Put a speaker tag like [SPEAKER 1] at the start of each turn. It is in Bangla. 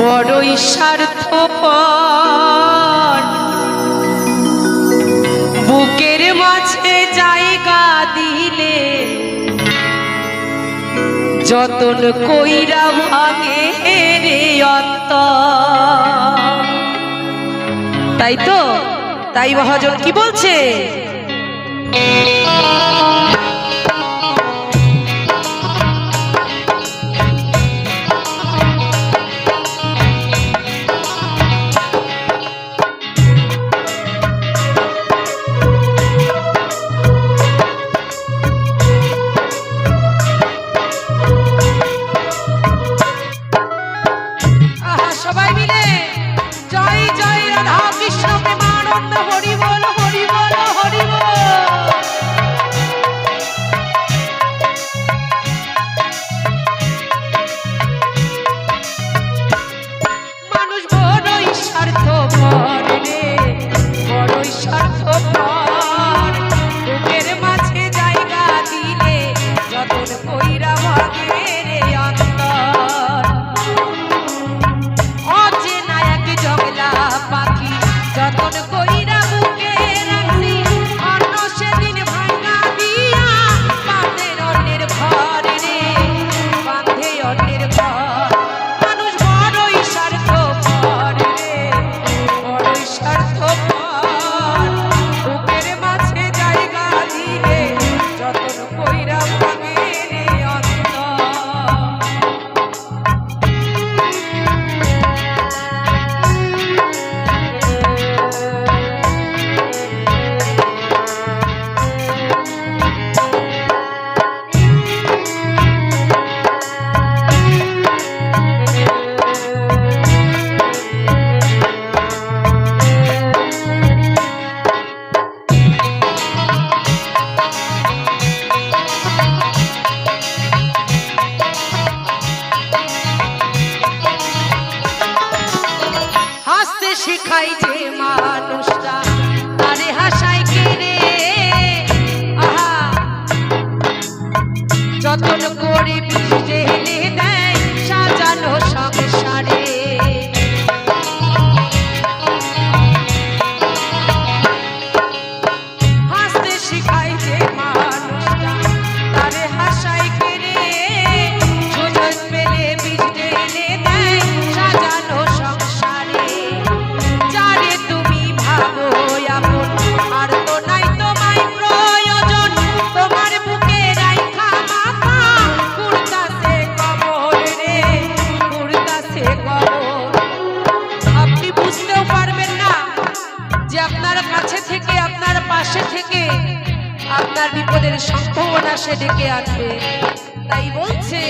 [SPEAKER 1] বড়ই স্বার্থ বুকের মাঝে জায়গা দিলে যতন কইরা ভাঙে রে অত তাই তো? তাই মহাজন কি বলছে? শিখাই যে মানুষ আপনার বিপদের সম্ভাবনা সে ডেকে আনবে। তাই বলছে